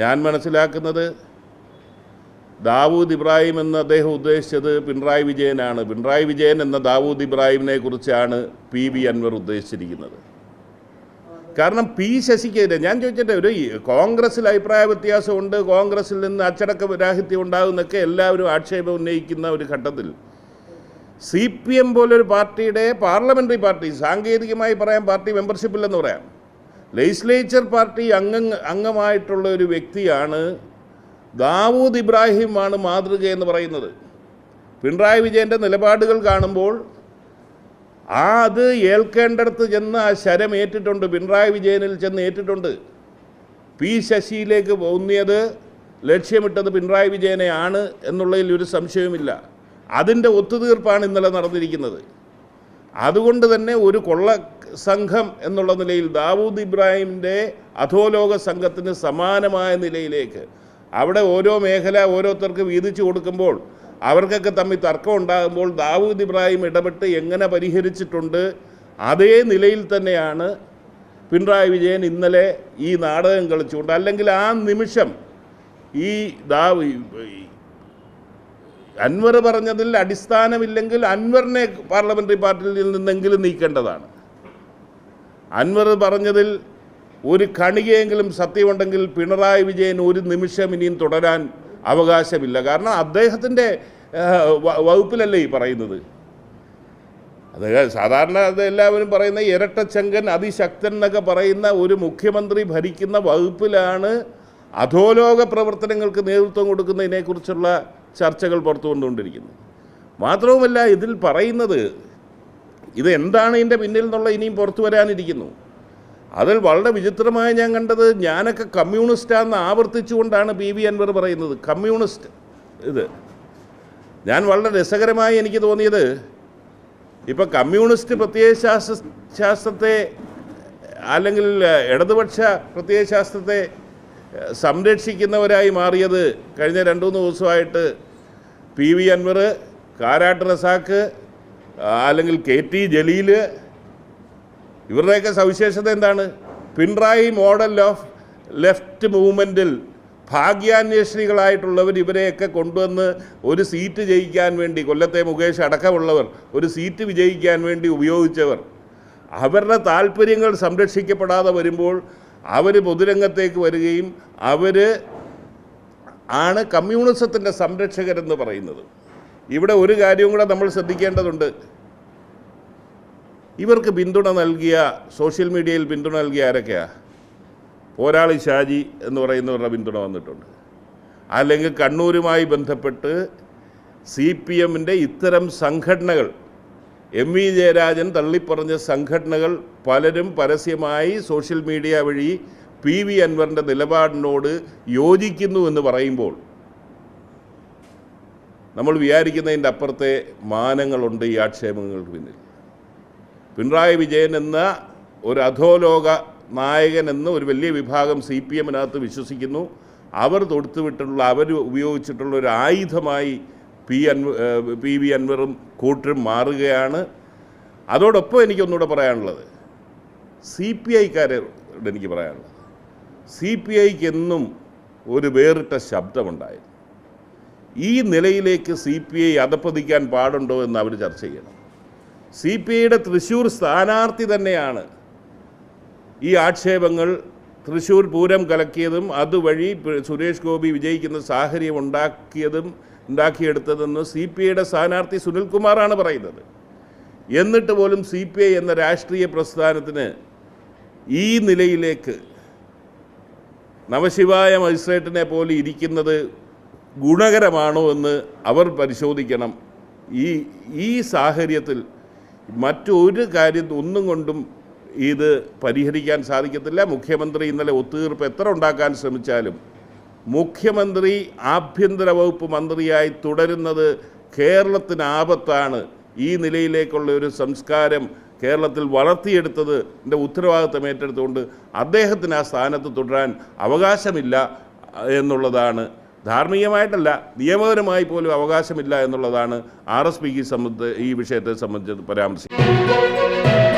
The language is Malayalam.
ഞാൻ മനസ്സിലാക്കുന്നത് ദാവൂദ് ഇബ്രാഹിം എന്ന് അദ്ദേഹം ഉദ്ദേശിച്ചത് പിണറായി വിജയനാണ്. പിണറായി വിജയൻ എന്ന ദാവൂദ് ഇബ്രാഹിമിനെ കുറിച്ചാണ് പി വി അൻവർ ഉദ്ദേശിച്ചിരിക്കുന്നത്. കാരണം പി ശശിക്കെതിരെ ഞാൻ ചോദിച്ചിട്ട് ഒരു കോൺഗ്രസ്സിൽ അഭിപ്രായ വ്യത്യാസമുണ്ട് കോൺഗ്രസ്സിൽ നിന്ന് അച്ചടക്ക രാഹിത്യം ഉണ്ടാകുന്നൊക്കെ എല്ലാവരും ആക്ഷേപം ഉന്നയിക്കുന്ന ഒരു ഘട്ടത്തിൽ സി പി എം പോലൊരു പാർട്ടിയുടെ പാർലമെന്ററി പാർട്ടി സാങ്കേതികമായി പറയാൻ പാർട്ടി മെമ്പർഷിപ്പില്ലെന്ന് പറയാം. ലെജിസ്ലേച്ചർ പാർട്ടി അംഗ അംഗമായിട്ടുള്ള ഒരു വ്യക്തിയാണ് ദാവൂദ് ഇബ്രാഹിമാണ് മാതൃക എന്ന് പറയുന്നത്. പിണറായി വിജയന്റെ നിലപാടുകൾ കാണുമ്പോൾ ആ അത് ഏൽക്കേണ്ടടുത്ത് ചെന്ന് ആ ശരം ഏറ്റിട്ടുണ്ട് പിണറായി വിജയനിൽ ചെന്ന് ഏറ്റിട്ടുണ്ട്. പി ശശിയിലേക്ക് പോന്നിയത് ലക്ഷ്യമിട്ടത് പിണറായി വിജയനെയാണ് എന്നുള്ളതിൽ ഒരു സംശയവുമില്ല. അതിന്റെ ഒത്തുതീർപ്പാണ് ഇന്നലെ നടന്നിരിക്കുന്നത്. അതുകൊണ്ട് തന്നെ ഒരു കൊള്ള സംഘം എന്നുള്ള നിലയിൽ ദാവൂദ് ഇബ്രാഹിമിന്റെ അധോലോക സംഘത്തിന് സമാനമായ നിലയിലേക്ക് അവിടെ ഓരോ മേഖല ഓരോരുത്തർക്ക് വീതിച്ചു കൊടുക്കുമ്പോൾ അവർക്കൊക്കെ തമ്മിൽ തർക്കം ഉണ്ടാകുമ്പോൾ ദാവൂദ് ഇബ്രാഹിം ഇടപെട്ട് എങ്ങനെ പരിഹരിച്ചിട്ടുണ്ട് അതേ നിലയിൽ തന്നെയാണ് പിണറായി വിജയൻ ഇന്നലെ ഈ നാടകം കളിച്ചുകൊണ്ട് അല്ലെങ്കിൽ ആ നിമിഷം ഈ ദാവ് അൻവർ പറഞ്ഞതിൽ അടിസ്ഥാനമില്ലെങ്കിൽ അൻവറിനെ പാർലമെന്ററി പാർട്ടിയിൽ നിന്നെങ്കിലും നീക്കേണ്ടതാണ്. അൻവർ പറഞ്ഞതിൽ ഒരു കണികയെങ്കിലും സത്യമുണ്ടെങ്കിൽ പിണറായി വിജയൻ ഒരു നിമിഷം ഇനിയും തുടരാൻ അവകാശമില്ല. കാരണം അദ്ദേഹത്തിന്റെ വകുപ്പിലല്ലേ ഈ പറയുന്നത്. അത് സാധാരണ അത് എല്ലാവരും പറയുന്ന ഇരട്ടച്ചങ്കൻ അതിശക്തൻ എന്നൊക്കെ പറയുന്ന ഒരു മുഖ്യമന്ത്രി ഭരിക്കുന്ന വകുപ്പിലാണ് അധോലോക പ്രവർത്തനങ്ങൾക്ക് നേതൃത്വം കൊടുക്കുന്നതിനെക്കുറിച്ചുള്ള ചർച്ചകൾ പുറത്തു കൊണ്ടുകൊണ്ടിരിക്കുന്നത് മാത്രവുമല്ല ഇതിൽ പറയുന്നത് ഇത് എന്താണ് ഇതിന്റെ പിന്നിൽ നിന്നുള്ള ഇനിയും പുറത്തു വരാനിരിക്കുന്നു? അതിൽ വളരെ വിചിത്രമായി ഞാൻ കണ്ടത് ഞാനൊക്കെ കമ്മ്യൂണിസ്റ്റാന്ന് ആവർത്തിച്ചുകൊണ്ടാണ് പി വി അൻവർ പറയുന്നത്. കമ്മ്യൂണിസ്റ്റ്. ഇത്. ഞാൻ വളരെ രസകരമായി എനിക്ക് തോന്നിയത് ഇപ്പം കമ്മ്യൂണിസ്റ്റ് പ്രത്യയശാസ്ത്ര ശാസ്ത്രത്തെ അല്ലെങ്കിൽ ഇടതുപക്ഷ പ്രത്യയശാസ്ത്രത്തെ സംരക്ഷിക്കുന്നവരായി മാറിയത് കഴിഞ്ഞ രണ്ടു മൂന്ന് ദിവസമായിട്ട് പി വി അൻവർ കാരാട്ട് റസാക്ക് അല്ലെങ്കിൽ കെ ടി ജലീൽ ഇവരുടെയൊക്കെ സവിശേഷത എന്താണ്? പിണറായി മോഡൽ ഓഫ് ലെഫ്റ്റ് മൂവ്മെന്റിൽ ഭാഗ്യാന്വേഷണികളായിട്ടുള്ളവർ ഇവരെയൊക്കെ കൊണ്ടുവന്ന് ഒരു സീറ്റ് ജയിക്കാൻ വേണ്ടി കൊല്ലത്തെ മുകേഷ് അടക്കമുള്ളവർ ഒരു സീറ്റ് വിജയിക്കാൻ വേണ്ടി ഉപയോഗിച്ചവർ. അവരുടെ താല്പര്യങ്ങൾ സംരക്ഷിക്കപ്പെടാതെ വരുമ്പോൾ അവർ പൊതുരംഗത്തേക്ക് വരികയും അവർ ആണ് കമ്മ്യൂണിസത്തിന്റെ സംരക്ഷകരെന്ന് പറയുന്നത്. ഇവിടെ ഒരു കാര്യവും കൂടെ നമ്മൾ ശ്രദ്ധിക്കേണ്ടതുണ്ട്. ഇവർക്ക് പിന്തുണ നൽകിയ സോഷ്യൽ മീഡിയയിൽ പിന്തുണ നൽകിയ ആരൊക്കെയാ? പോരാളി ഷാജി എന്ന് പറയുന്നവരുടെ പിന്തുണ വന്നിട്ടുണ്ട്. അല്ലെങ്കിൽ കണ്ണൂരുമായി ബന്ധപ്പെട്ട് സി പി എമ്മിന്റെ ഇത്തരം സംഘടനകൾ എം വി ജയരാജൻ തള്ളിപ്പറഞ്ഞ സംഘടനകൾ പലരും പരസ്യമായി സോഷ്യൽ മീഡിയ വഴി പി വി അൻവറിന്റെ നിലപാടിനോട് യോജിക്കുന്നു എന്ന് പറയുമ്പോൾ നമ്മൾ വിചാരിക്കുന്നതിന്റെ അപ്പുറത്തെ മാനങ്ങളുണ്ട് ഈ ആക്ഷേപങ്ങൾക്ക് പിന്നിൽ. പിണറായി വിജയൻ എന്ന ഒരു അധോലോക നായകൻ എന്ന് ഒരു വലിയ വിഭാഗം സി പി എമ്മിനകത്ത് വിശ്വസിക്കുന്നു. അവർ തൊടുത്തുവിട്ടുള്ള അവർ ഉപയോഗിച്ചിട്ടുള്ള ഒരു ആയുധമായി പി അൻവ പി വി അൻവറും കൂട്ടരും മാറുകയാണ്. അതോടൊപ്പം എനിക്കൊന്നുകൂടെ പറയാനുള്ളത്. സി പി ഐക്കാരോട് എനിക്ക് പറയാനുള്ളത്. സി പി ഐക്ക് എന്നും ഒരു വേറിട്ട ശബ്ദമുണ്ടായിരുന്നു. ഈ നിലയിലേക്ക് സി പി ഐ അധപ്പതിക്കാൻ പാടുണ്ടോ എന്ന് അവർ ചർച്ച ചെയ്യണം. സി പി ഐയുടെ തൃശ്ശൂർ സ്ഥാനാർത്ഥി തന്നെയാണ് ഈ ആക്ഷേപങ്ങൾ തൃശ്ശൂർ പൂരം കലക്കിയതും അതുവഴി സുരേഷ് ഗോപി വിജയിക്കുന്ന സാഹചര്യം ഉണ്ടാക്കിയതും ഉണ്ടാക്കിയെടുത്തതെന്ന് സി പി ഐയുടെ സ്ഥാനാർത്ഥി സുനിൽകുമാറാണ് പറയുന്നത്. എന്നിട്ട് പോലും സി പി ഐ എന്ന രാഷ്ട്രീയ പ്രസ്ഥാനത്തിന് ഈ നിലയിലേക്ക് നവശിവായ മജിസ്ട്രേറ്റിനെ പോലെ ഇരിക്കുന്നത് ഗുണകരമാണോ എന്ന് അവർ പരിശോധിക്കണം. ഈ ഈ സാഹചര്യത്തിൽ മറ്റൊരു കാര്യം ഒന്നും കൊണ്ടും ഇത് പരിഹരിക്കാൻ സാധിക്കത്തില്ല. മുഖ്യമന്ത്രി ഇന്നലെ ഒത്തുതീർപ്പ് എത്ര ഉണ്ടാക്കാൻ ശ്രമിച്ചാലും മുഖ്യമന്ത്രി ആഭ്യന്തര വകുപ്പ് മന്ത്രിയായി തുടരുന്നത് കേരളത്തിന് ആപത്താണ്. ഈ നിലയിലേക്കുള്ള ഒരു സംസ്കാരം കേരളത്തിൽ വളർത്തിയെടുത്തത് എന്റെ ഉത്തരവാദിത്തം ഏറ്റെടുത്തുകൊണ്ട് അദ്ദേഹത്തിന് ആ സ്ഥാനത്ത് തുടരാൻ അവകാശമില്ല എന്നുള്ളതാണ് ധാർമ്മികമായിട്ടല്ല നിയമപരമായി പോലും അവകാശമില്ല എന്നുള്ളതാണ് ആർ എസ് പിക്ക് സംബന്ധിച്ച് ഈ വിഷയത്തെ സംബന്ധിച്ച് പരാമർശിക്കുന്നത്.